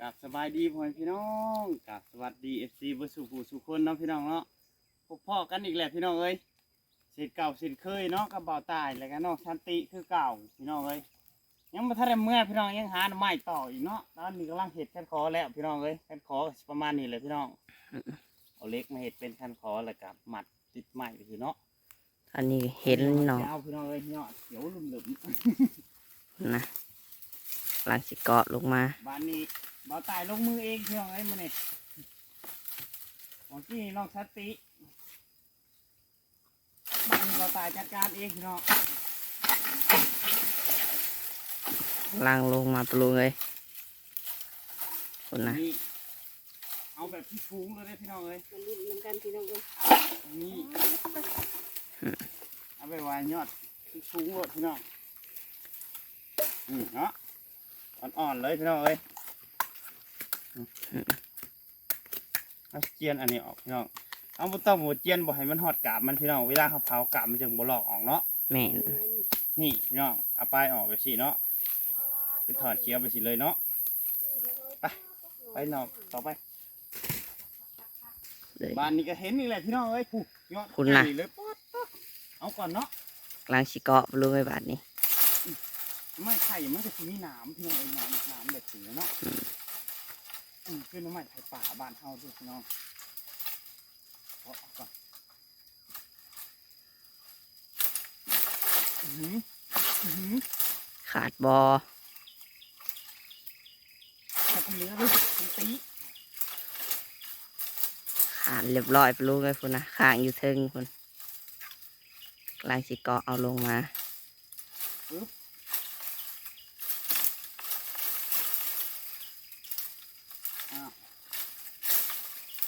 กับสบายดีพ่อแม่พี่น้องกับสวัสดีเอฟซีเบอร์สุภูสุคนเนาะพี่น้องเนาะพบพ่อกันอีกแล้วพี่น้องเอ้ยสิทธิ์เก่าสิทธิ์เคยเนาะกับบ่าวตายแล้วก็น้องชันติคือเก่าพี่น้องเอ้ยยังมาทันได้เมื่อพี่น้องยังหาหน่อไม้ต่ออีกเนาะตอนนี้กำลังเห็ดแคันคอแล้วพี่น้องเอ้ยแคันคอก็สิประมาณนี้เลยพี่น้องเอาเล็กมาเห็ดเป็นแคันคอแล้วก็มัดติดไม้ไปคือเนาะอันนี้เห็นเนาะยาวพี่น้องเอ้ยเนาะเขียวลุ่มหลุมนะหลังสิเกาะลงมาบ้านนี้ บ่าวตายลงมือเองพี่น้องเอ้ยมื้อนี้ของที่น้องชันติบ้านเราตายจัดการเองพี่น้องล่างลงมาปลุงเลยคนนะนี่เอาแบบที่ฟูงเลยเด้อพี่น้องเอ้ยมันรุ่นเหมือนกันพี่น้องเอ้ยนี่เอาไปวางยอดที่ฟูงหมดพี่น้องอืมเนาะอ่อนๆเลยพี่น้องเอ้ยอืม เอาเจียนอันนี้ออกพี่น้อง เอาบ่ต้องหัวเจียนบ่ให้มันหอดกาบมันพี่น้อง เวลาเขาเผากาบมันจึงบ่ลอกออกเนาะ แม่นนี่พี่น้อง เอาปลายออกไปสิเนาะไปถอดเคี้ยวไปสิเลยเนาะ ไป ไปนอกต่อไป เลย บ้านนี้ก็เห็นนี่แหละพี่น้องเอ้ยผูกยอดคุณน่ะใหญ่เลยป๊อดป๊อดเอาก่อนเนาะหลังสิเกาะปลุงเลยบาดนี้ ไม่ไข่มันจะมีหนามพี่น้องเอ้ยหนามหนามเด็ดถึงเนาะ อืมคือน้ำมันไข่ป่าบ้านเฮาด้วยพี่น้องเอาเอาก่อนอื้อหืออื้อหือขาดบอแค่กำเนื้อเลยเป็นตีขาดเรียบร้อยปลุงเลยคุณนะข้างอยู่เทิงคุณหลังสิเกาะเอาลงมาอ้าว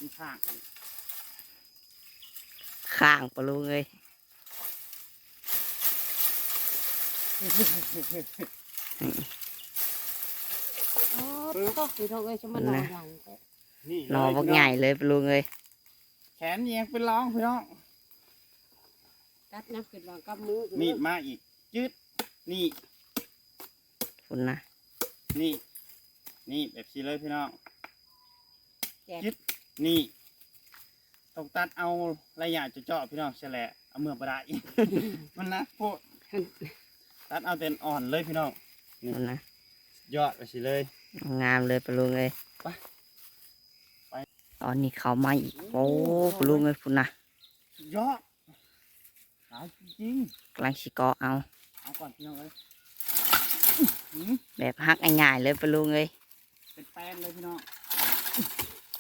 มี ข้างอีกข้างปลุงเลยอ๋อก็พี่น้องเอ้ยจะมานอนหลังแต่นี่นอบักใหญ่เลยปลุงเลยแขนเอียงเป็นร้องพี่น้องตัดน้ำขึ้นวางกับมือนี่มาอีกจืดนี่คุณนะนี่ นี่แบบนี้เลยพี่น้องแจกยึด นี่ ต้องตัดเอาระยะจะเจาะพี่น้องใช่แหละเอาเมื่อประดาอีก มันนะโพดตัดเอาเต็นอ่อนเลยพี่น้องคุณนะยอดไปสิเลย งามเลยปลุงเลยไปไป ตอนนี้เขามาอีกโอ้ปลุงเลยคุณนะสุดยอดหลายจริงหลังสิเกาะเอาๆเอาก่อนพี่น้องเลยอื้อหือแบบฮักง่ายๆเลยปลุงเลยเป็นแป้นเลยพี่น้อง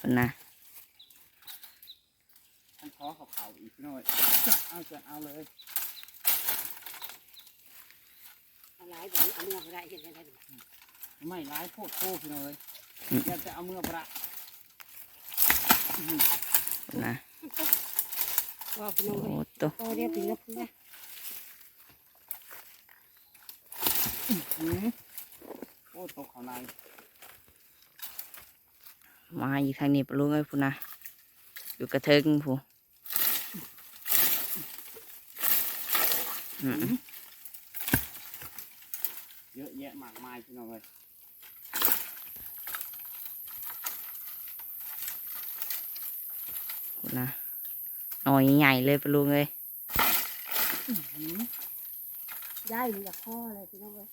คุณนะ ท่านขอเขาเขาอีกพี่น้องเอ้ยจะเอาจะเอาเลยอะไรแบบเอาเนื้ออะไรเห็นได้ไหมไม่ร้ายโคตรโคตรพี่น้องเลยอยากจะเอาเมื่อประอื้อหือคุณนะว่าพี่น้องโอ้เอ้ยตัวโตเรียบถึงแล้วนะหือโอ้ตกเขาในมาอยู่ทางนี้ปลุงเลยพูนะอยู่กระเทิงพูอืม เยอะแยะมากมายพี่น้องเลยพูนะหน่อยใหญ่เลยปลุงเลยหือได้มีแต่ข้ออะไรพี่น้องเอ้ย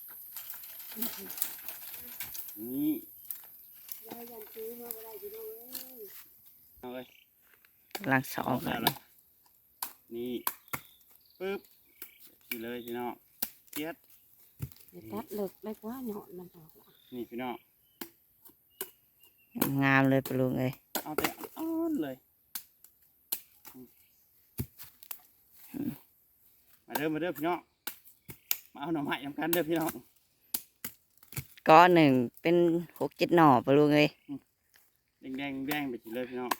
นี่ได้ยันซื้อมาบ่ได้พี่น้องเอ้ยน้องเลยกำลังสอองอกแล้วนะนี่ปึ๊บ นี่เลยพี่น้องเทียดเดี๋ยวตัดเลิกเล็กว่าหยอดมันออกละนี่พี่น้องงามเลยปลุงเลยเอาแต่อ้อนเลย มาเด้อมาเด้อพี่น้องมาเอาหน่อไม้ทำกันเด้อพี่น้องก้อนหนึ่งเป็นหกเจ็ดหน่อปลุงเลยแดงแดงแดงไปสิเลยพี่น้อง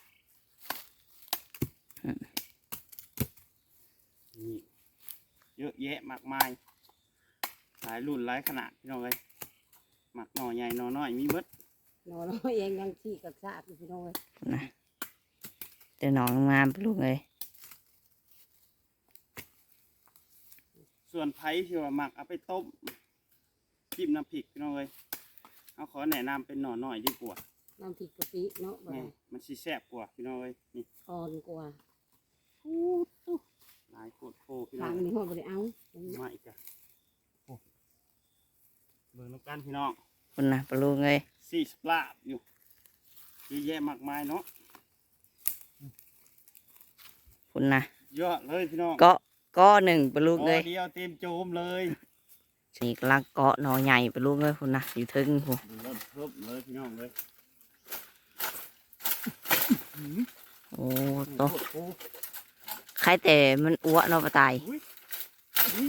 เยอะแยะมากมาย หลายรุ่นหลายขนาดพี่น้องเลยหมักหน่อใหญ่หน่อน้อยมีเบิดหนอนเราเองยังขี้กับซากอยู่พี่น้องเอ้ยพูนะเดี๋ยวหนองงามปลุงเลยส่วนไผ่ที่ว่าหมักเอาไปต้มจิ้มน้ำพริกพี่น้องเลยเอาขอแนะนำเป็นหน่อหน่อยดีกว่าน้ำพริกกะปิเนาะบ่แม่มันสิแซ่บกว่าพี่น้องเอ้ยนี่ อ่อนกว่า หลายโคตรโคพี่น้ทาองงนี้ฮอดบ่ได้เอามาอีกอะโอ้เบิ่งน้ำกันพี่น้องคุณนะปลาลูกเลยสี่สปลาบอยู่เยอะแยะมากมายเนาะคุณนะเยอะเลยพี่น้องเกาะเกาะหนึ่งปลาลูกอ๋เลอยเดียวเต็มโจมเลยนี่กำลังเกาะหนอใหญ่ปลาลูกเลยคุณนะอยู่ถึงคุณเริ่มเพิ่มเลยพี่น้องเลยโอ้โตโอ้โหใครแต่มันอ้วนเนาะปลาตายอุ้ยอุ้ย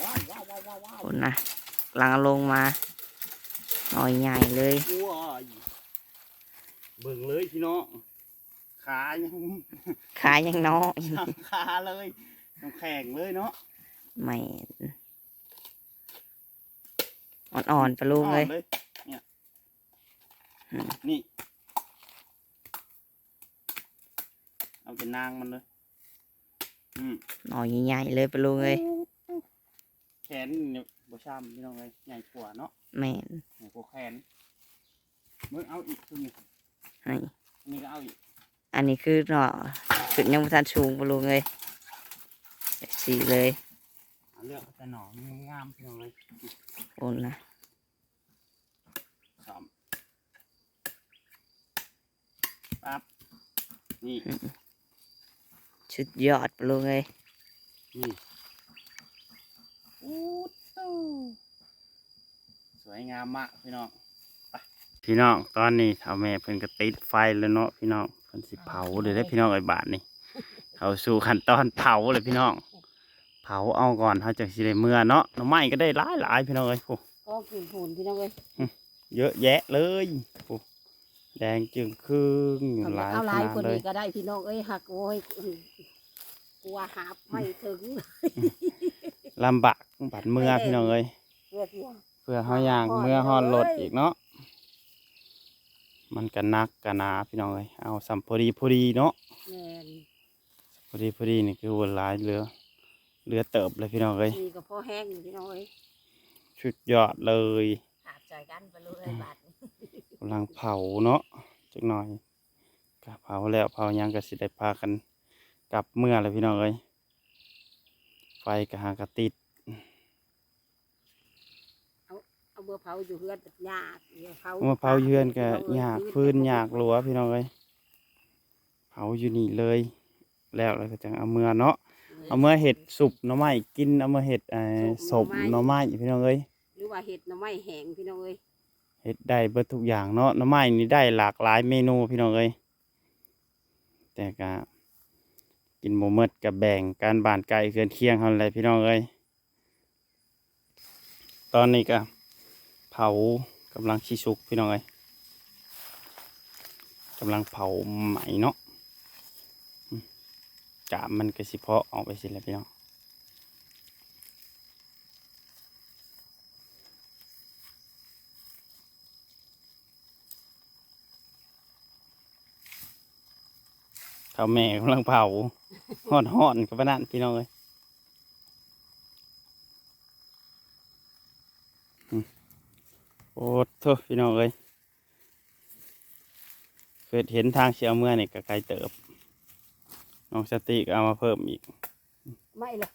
ว้าวว้าวว้าวว้าวว้าวคุณนะกำลังลงมา หนอใหญ่เลยว้ายเบิ่งเลยพี่น้องขายังขายังน้อยทำขาเลยน้ำแข็งเลยเนาะไม่อ่อนๆปลาลูกเลยอ่อนเนี่ยอืมนี่ เอาเป็นนางมันเลยอืม หนอใหญ่ๆเลยปลาลูกเลยแขนเนี่ยบช้ำพี่น้องเลยใหญ่กว่าเนาะแม่นใหญ่กว่าแขนมึงเอาอีกตัวนี้ให้อันนี้ก็เอาอีกอันนี้คือหนอขึ้นยังบ่ทันชูงปลาลูกเลยสีเลยเอาเลือกเอาแต่หน่องามๆพี่น้องเลยคุณนะสอมปั๊บนี่ ชุดยอดปลาลูกเลยนี่อู้ตู้สวยงามมากพี่น้องไปพี่น้องตอนนี้เท่าแม่เพิ่นก็ติดไฟแล้วเนาะพี่น้องเพิ่นสิเผาเลยได้อพี่น้องไอ้บาทนี่เขาสู่ขั้นตอนเผาเลยพี่น้อง เผาเอาก่อนเขาจะสิได้เมื่อเนาะหน่อไม้ก็ได้หลายหลายๆพี่น้องเอ้ยโอ้ก็กินผลพี่น้องเอ้ยเยอะแยะเลยโอ้ แดงจึงครึ่งทำหลายเอาขหลายนาดคนเลย นี้ก็ได้พี่น้องเอ้ยหักโอ้ยอืมกลัวหาบไม่ถึง ลำบากบัดเมื่อพี่น้องเอ้ยเพื่อที่เพื่อเขาย่างฮอดเมื่อฮอดเลยรถอีกเนาะมันก็นักกันนาพี่น้องเอ้ยเอาสัมพอดีพอดีเนาะแม่นพอดีพอดีนี่คือวนหลายเหลือเหลือเติบเลยพี่น้องเอ้ยนี่ก็พอแห้งอยู่พี่น้องเอ้ย ชุดยอดเลยหาบใจกันไปรู้เลยบาท กำลังเผาเนาะจักหน่อยก็เผาแล้วเผายังก็สิได้พากัน กลับเมื่อเลยพี่น้องเอ้ยไฟก็หากระติดเอาเบอร์เผาอยู่เฮือนแบบยากเดี๋ยวเผาเมื่อเผาเยือนก็พี่ยากเอ้พื้นยากหลัวพี่น้องเอ้ยเผาอยู่นี่เลย แล้วเราก็จะเอาเมื่อเนาะเอาเมื่อเห็ดสุบหน่อไม้กินเอาเมื่อเห็ดเอ่อสมหน่อไม้พี่น้องเอ้ยหรือว่าเห็ดหน่อไม้แห้งพี่น้องเอ้ย เห็ดได้เบิดทุกอย่างเนาะน่อไม้นี่ได้หลากหลายเมนูพี่น้องเอ้ยแต่ก็กินหมูเมดกับแบ่งการบานไก่เคือนเคียงเขาเลยพี่น้องเอ้ยตอนนี้ก็เผากำลังชิสุกพี่น้องเอ้ยกำลังเผาไหมเนาะอืมกาบมันก็สิเพาะออกไปสิแล้วพี่น้อง ข้าวแม่กำลังเผาห่อนห่อนๆกับปานนั่นพี่น้องเลยอืมโอ้โทษพี่น้องเลยเคยเห็นทางเชียวเมื่อนี่ก็ไกลเติบ น้องสติก็เอามาเพิ่มอีก ไม่เลย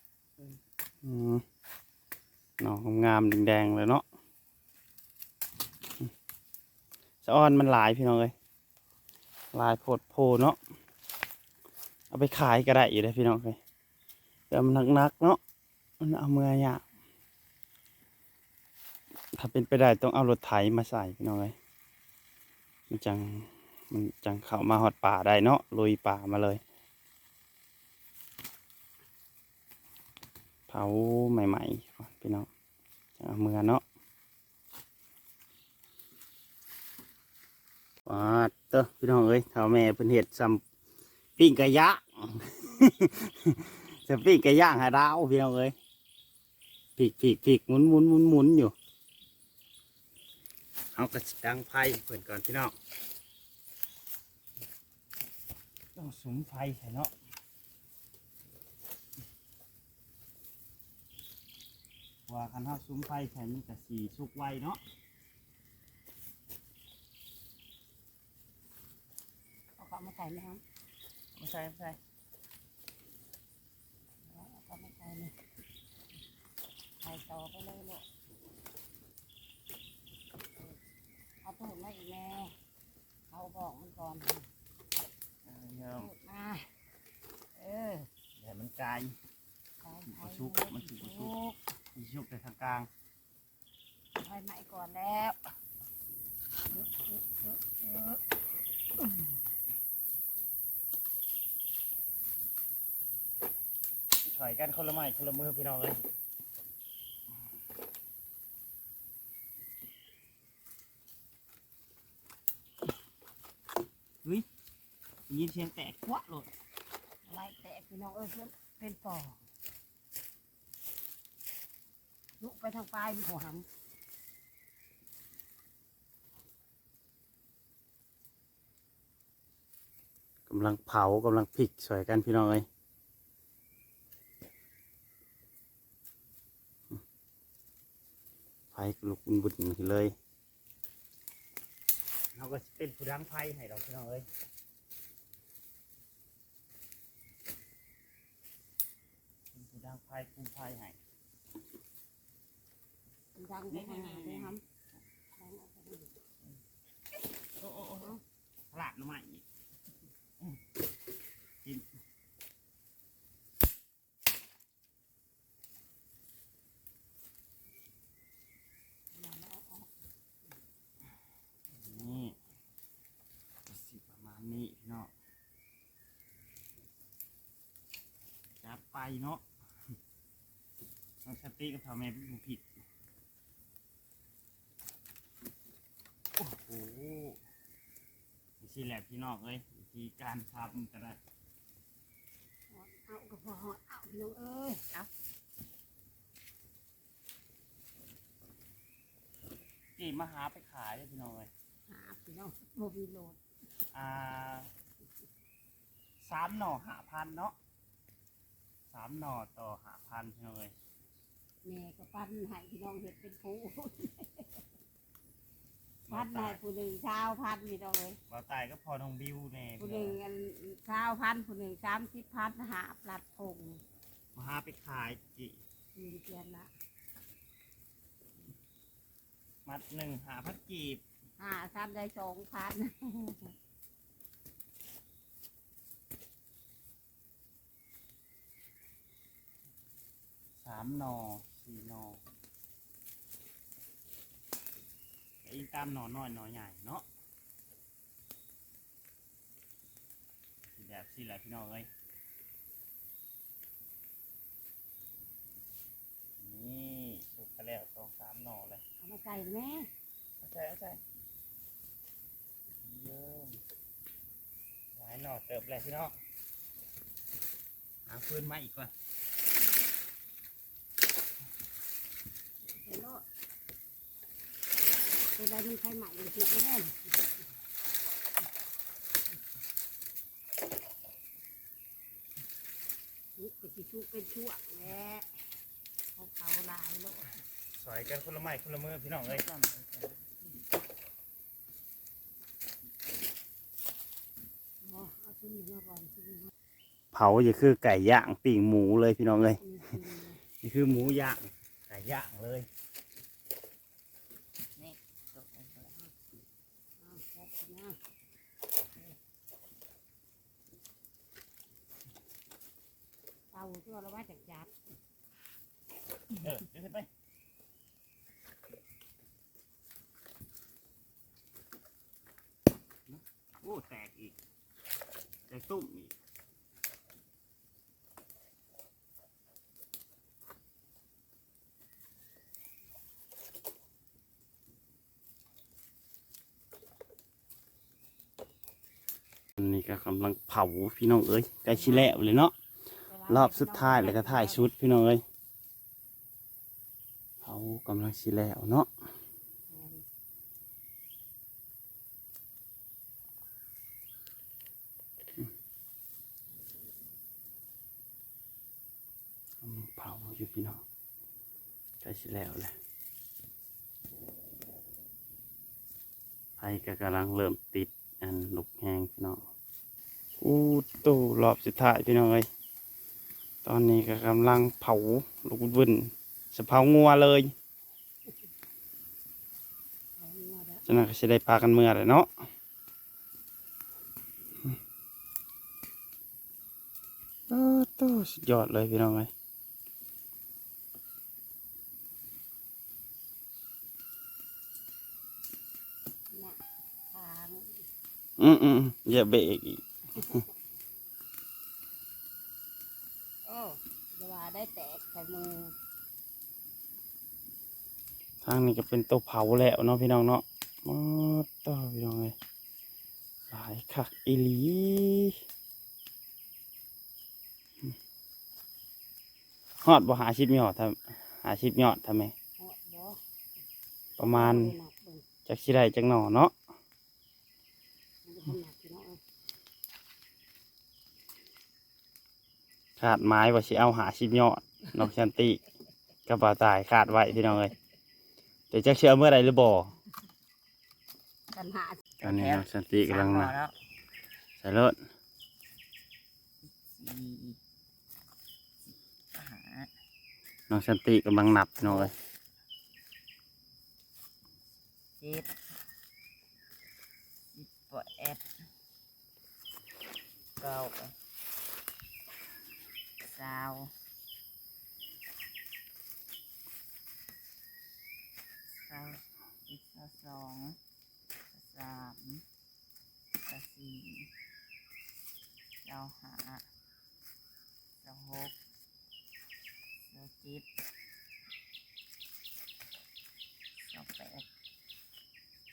อืมน้องงามๆแดงๆเลยเนาะอืมสะออนมันหลายพี่น้องเลยหลายโพดโพเนาะ เอาไปขายก็ได้อยู่เลยพี่น้องเลยแต่มันหนักๆเนาะมันเอาเมื่อยากถ้าเป็นไปได้ต้องเอารถไถมาใส่พี่น้องเลยมันจังมันจังเข้ามาหอดป่าได้เนาะลุยป่ามาเลยเผาใหม่ๆก่อนพี่น้องจังเอาเมื่อเนาะว้าเต้อพี่น้องเอ้ยเท่าแม่เพิ่นเห็ดซ้ำ ปิ้งไก่ย่างจะปิ้งไก่ย่างหาดาวพี่น้องเอ้ยผิกผิกผิกหมุนหมุนหมุนหมุนอยู่เอากระดังไฟเปิดก่อนพี่น้องต้องสุมไฟใช่เนาะว่าคันท้าสุมไฟใช่มัแต่สีชุกไวเนาะเอาของมาใส่ไหมครับ ไม่ใช่ไม่ใช่เอาเอามาใส่เลยใส่ต่อไปเลยลูกเอาตูดมาอีกแม่เขาบอกมันก่อนเอาเยี่ยมตูดมาเออเดี๋ยวมันกลายใส่มันชุกมันชุกมันชุชุกมีชุบในทางกลางไฟไหม้ก่อนแล้ว เออเออเออเออถอยกันคนละไม้คนละมือพี่น้องเลยเฮ้ยได้ยินเสียงแตกควักเลยไล่แตกพี่น้องเอ้ยเพิ่นเป็นปอลุกไปทางปลายมีหัวหกำลังเผากำลังพลิกสวยกันพี่น้องเลยไฟก ลุกบุญๆขึ้นเลยเราก็สิเป็นผู้ดังไฟให้เราพี่น้องเลยเป็นผู้ดังไฟคุมไฟให้ำดังไปทางไหนเลยครับดังออกไปทางไหนโอ้โอ้โอ้พลาดลงมาอีกอืมกิน เอาเอาเอา นี่ก็สิประมาณนี้พี่น้องจับไป เนาะน้องสติกับพ่อแม่เป็นผู้ผิด โอ้โหนี่สิแหละพี่น้องเอ้ยวิธีการทำก็ได้เอากระเพาะเอาพี่น้องเอ้ยเอาจีมาหาไปขายเลยพี่น้องเลยหาพี่น้องโมบิโลดอ่าสามหน่อหาพันเนาะ สามหน่อต่อหาพันพี่น้องเลยแม่ก็ปั้นให้พี่น้องเห็ดเป็นผู้พันให้ผู้หนึ่งเช้าพันพี่น้องเอ้ยเราตายก็พอน้องบิวแน่ผู้พี่หน้นึ่องงอันเช้าพันผู้หนึ่งสามสิบพันหาปลัดพงมาหาไปขายจิยืนเกียนละมัดหนึ่งหาพัดกีบหาซ้ำได้สองพันามหน่อสี่หน่ออีกตามหน่อน้อยหน่อใหญ่เนาะสิแบบสิแหละพี่น้องเอ้ยนี่สุกไปแล้วสองสามหน่อเลยเอามาใส่แม่เอาใจเอาใจเยี่ยมหลายหน่อเติบเลยพี่น้องหาฟืนมาอีกก่อน เนโลดเป็นได้มีใครใหม่หรือผิดแน่ชุกก็สิชุกเป็นชั่วแหละเขาเขาหลายโลดสอยกันคนละไม้คนละมือพี่น้องเลยเอาชิ้นนี้มาก่อนชิ้นนี้มาเผาอย่าคือไก่ย่างปิ่งหมูเลยพี่น้องเลยนี่คือหมูย่างไก่ย่างเลย เอาแซ่บนะ เตาตัวเราว่าจากจับเออเดี๋ยวไปโอ้แตกอีกแตกตุ้มอีกอันนี้ก็กำลังเผาพี่น้องเอ้ยใกล้ชิแล้วเลยเนาะ รอบสุดท้ายแล้วก็ถ่ายชุดพี่น้องเอ้ยเขากำลังชิแล้วเนาะเผาอยู่พี่น้องใกล้ชิแล้วเลยไฟก็กำลังเริ่มติดอันลุกแหงพี่น้องอู้ตู้รอบสุดท้ายพี่น้องเอ้ย ตอนนี้ก็กำลังเผาลูกวุ่นสะเผางัวเลยฉะนั้นก็จะได้พากันเมื่อเลยเนาะโอ้ตู้สุดยอดเลยพี่น้องเอ้ยน่ะทางอืมอืมอย่าเบรกอีก โอ้จะว่า ได้แตกใส่มือทางนี้ก็เป็นตัวเผาแล้วเนาะพี่น้องเนาะมอต่อพี่น้องเลยหลายคักอีหลีฮอดบ่หาชิดไม่หอดทำหาชิดยอดทำไมเหาะบ่ประมาณหนักเบิ่งจักชิได้จักหน่อเนาะ มันจะทำหนักพี่น้องเอ้ย ขาดไม้ว่าสิเอาหาชิดยอดนอกชันติกระเป๋าตายขาดไว้พี่น้องเลยแต่จักเชื่อเมื่อไรหรือบ่ปัญหาตอนนี้นอกชันติกำลังสมาหน่อแล้วใส่รถสี่ห้าน้องชันติกำลังนับพี่น้องเลย เจ็ดสิบแปดเก้าสาวสาวอีกสาวสองสาวสามสาวสี่สาวห้าสาวหกสาวเจ็ดสาวแปด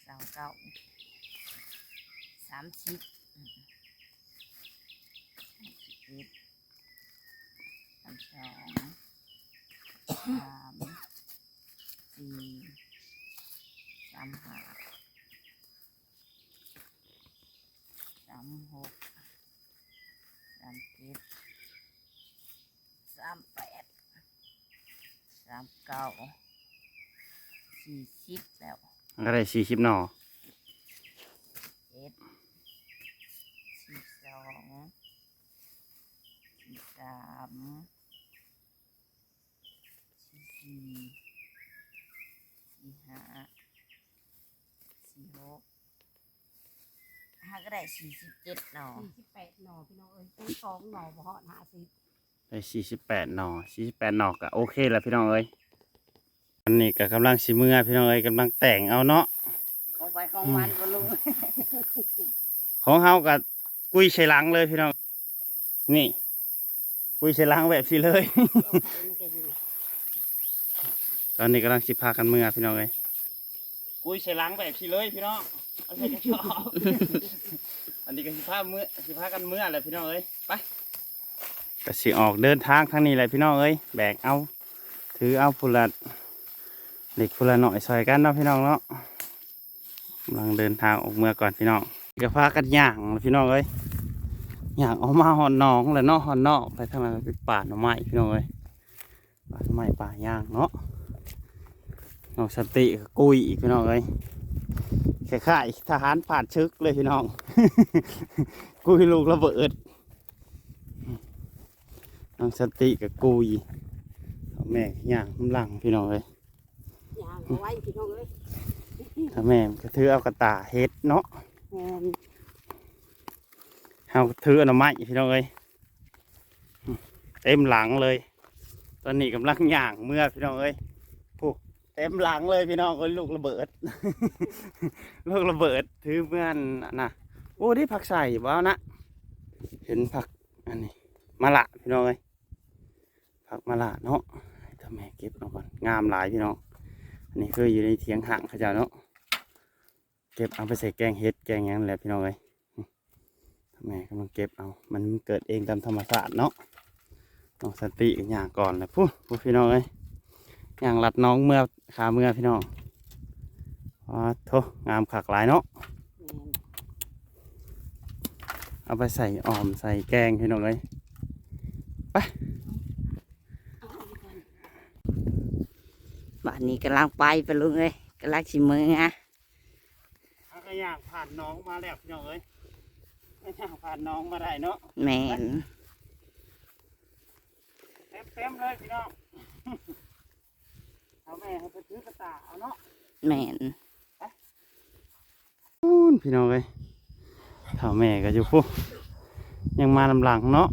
สามเก้าสามสิบอืมสามสิบเอ็ดสามสอง สามสี่สามห้าสามหกสามเจ็ดสามแปดสามเก้าสี่สิบแล้วมันก็ได้สี่สิบหน่อ เจ็ดสี่สองสี่สามสี่สี่สี่ห้าสี่หกห้าก็ได้ สี่สิบเจ็ดหน่อสี่สิบแปดหน่อพี่น้องเอ้ยตู้สองหน่อบ่เหาะหาสิบได้สี่สิบแปดหน่อสี่สิบแปดหน่อก็โอเคแล้วพี่น้องเอ้ยอันนี้ก็กำลังสิเมื่อพี่น้องเอ้ยกำลังแต่งเอาเนาะของไปของมันก็ลุงของเฮากับกุ้ยใช้หลังเลยพี่น้อง นี่ กุ้ยใช้หลังแบบนี้เลยไม่ใช่ดีตอนนี้กำลังสิพากันเมื่อพี่น้องเอ้ยกุ้ยใช้หลังแบบนี้เลยพี่น้องเอาใส่กระสอบ อันนี้ก็สิพาเมื่อสิพากันเมื่อแหละพี่น้องเอ้ยไปก็สิออกเดินทางทางนี้แหละพี่น้องเอ้ยแบกเอา ถือเอาพุละเด็กพุละหน่อยซอยกันเนาะพี่น้องเนาะกำลังเดินทางออกเมื่อก่อนพี่น้องก็พากันย่างพี่น้องเอ้ยย่างออกมาหอนหนองแล้วเนาะหอนนอกไปทำไมมันเป็นป่าหน่อไม้พี่น้องเอ้ยป่าหน่อไม้ป่าย่างเนาะน้องสติก็กุยอีกพี่น้องเอ้ย คล้ายๆทหารผ่านชึกเลยพี่น้อง กุยลูกระเบิดน้องสติกับกุยเอาแม่ย่างน้ำหลังพี่น้องเอ้ยอย่างเอาไว้พี่น้องเอ้ยถ้าแม่ก็ถือเอากระตาเฮ็ดเนาะแม่นเฮาถืออนไม้พี่น้องเอ้ยเต็มหลังเลย ตอนนี้กำลังย่างเมื่อพี่น้องเอ้ยผู้ เต็มหลังเลยพี่น้องเอ้ยลูกระเบิด ลูกระเบิดถือเมื่อนนะโอ้ได้ผักใส่บ้านะ เห็นผักอันนี้มะละพี่น้องเอ้ยผักมะละเนาะทำแม่เก็บเอาก่อนงามหลายพี่น้องอันนี้คืออยู่ในเถียงห่างขาเจ้าเนาะเก็บเอาไปใส่แกงเฮ็ดแกงยังแหละพี่น้องเอ้ยแม่กำลังเก็บเอา มันเกิดเองตามธรรมชาติเนาะน้องสติอย่างก่อนเลยพูดพูดพี่น้องเอ้ย อย่างลัดน้องเมื่อขาเมื่อพี่น้องอ๋อโถงามขักหลายเนาะแม่นเอาไปใส่อ่อมใส่แกงพี่น้องเอ้ยเอาไว้ก่อนบ้านนี้กำลังไปไปลุงเลยกำลังชิมือฮะถ้าก็ย่างผ่านน้องมาแล้วพี่น้องเอ้ยไม่น่าผ่านน้องมาได้เนาะแมนเต็มเต็มๆเลยพี่น้อง เอาแม่ให้ไปถือกระตาเอาเนาะแมนพูนพี่น้องเลยเท่าแม่ก็อยู่พูยังมาลำหลังเนาะ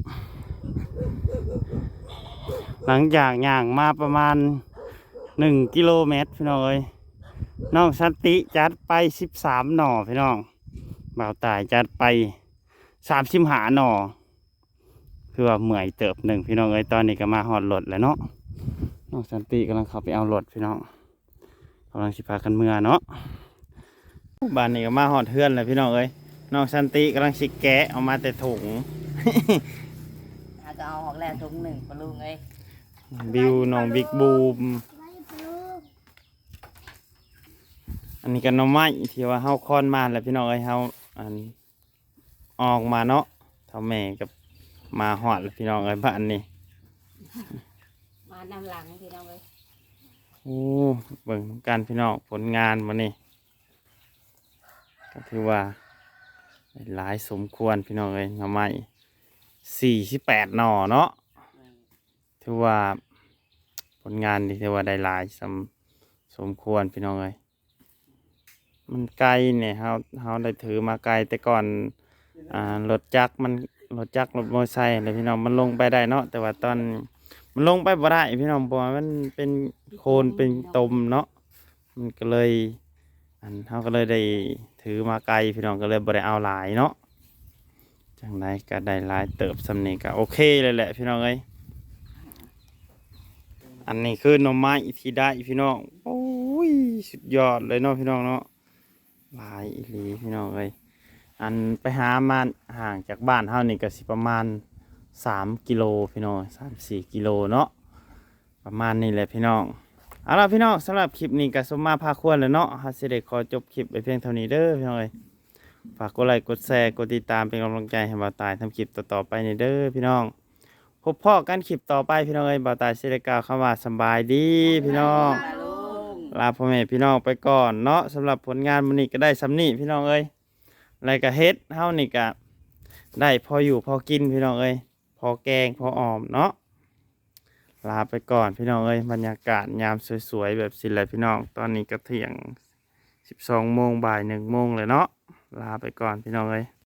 หลังจากย่างมาประมาณหนึ่งกิโลเมตรพี่น้องเอ้ยน้องสันติจัดไปสิบสามหน่อพี่น้องบ่าวตายจัดไปสามสิบหาหน่อคือว่าเหมื่อยเติบหนึ่งพี่น้องเอ้ยตอนนี้ก็มาหอดรถแล้วเนาะ น้องสันติกำลังเข้าไปเอารถพี่น้องกำลังสิพากันเมื่อเนาะบ้านนี้ก็มาหอดเทือนเลยพี่น้องเอ้ยน้องสันติกำลังสิแกะเอามาแต่ถุง อาจจะเอาออกแล้วทุงหนึ่งปะลุงเอ้ยบิวน้องบิ๊กบูมอันนี้ก็หน้องไม้ที่ว่าเฮาคอนมาแล้วพี่น้องเอ้ยเฮาอันออกมาเนาะเท่าแม่กับมาหอดแล้วพี่น้องเอ้ยบ้านนี้ มานำหลังพี่น้องเลยโอ้เบิ่งการพี่น้องผลงานมานี่ก็ถือว่าหลายสมควรพี่น้องเอ้ยหน้องไมสี่สิบแปดหน่อเนาะถือว่าผลงานนี่ถือว่าได้หลายสมสมควรพี่น้องเอ้ยมันไกลเนี่ยเฮาเฮาได้ถือมาไกลแต่ก่อนอ่ารถจักรมันรถจักรรถมอเตอร์ไซค์เลยพี่น้องมันลงไปได้เนาะแต่ว่าตอน มันลงไปบ่ได้พี่น้องเพราะว่ามันเป็นโคลนเป็นตมเนาะมันก็เลย อันเฮาก็เลยได้ถือมาไกลพี่น้องก็เลยบ่ได้เอาหลายเนาะจังไดก็ได้หลายเติบสำนี้ก็โอเคเลยแหละพี่น้องเอ้ยอันนี้คือหน่อไม้ที่ได้พี่น้องโอ้ยสุดยอดเลยเนาะพี่น้องเนาะหลายอีหลีพี่น้องเลยอันไปหามาห่างจากบ้านเฮานี่ก็สิประมาณ สามกิโลพี่น้องสามสี่กิโลเนาะประมาณนี้แหละพี่น้องเอาล่ะพี่น้องสำหรับคลิปนี้ก็สมมาพาควรเลยเนาะฮัสเดขอจบคลิปไปเพียงเท่านี้เด้อพี่น้องเอ้ยฝากกดไลค์กดแชร์กดติดตามเป็นกำลังใจให้บ่าวตายทำคลิปต่อๆไปในเด้อพี่น้อง พบพ่อกันคลิปต่อไปพี่น้องเอ้ยบ่าวตายเสได็กล่าวคำว่าสบายดีพี่น้องลุงลาพ่อแม่พี่น้องไปก่อนเนาะสำหรับผลงานมันนี้ก็ได้สำนี่พี่น้องเอ้ยอะไรก็เฮ็ดเฮานี่ก็ได้พออยู่พอกินพี่น้องเอ้ย อแกงพอออมเนาะลาไปก่อนพี่น้องเอ้ยบรรยากาศยามสวยๆแบบสิเลยพี่น้องตอนนี้ก็เที่ยง 12โมงบ่าย1โมงเลยเนาะลาไปก่อนพี่น้องเอ้ย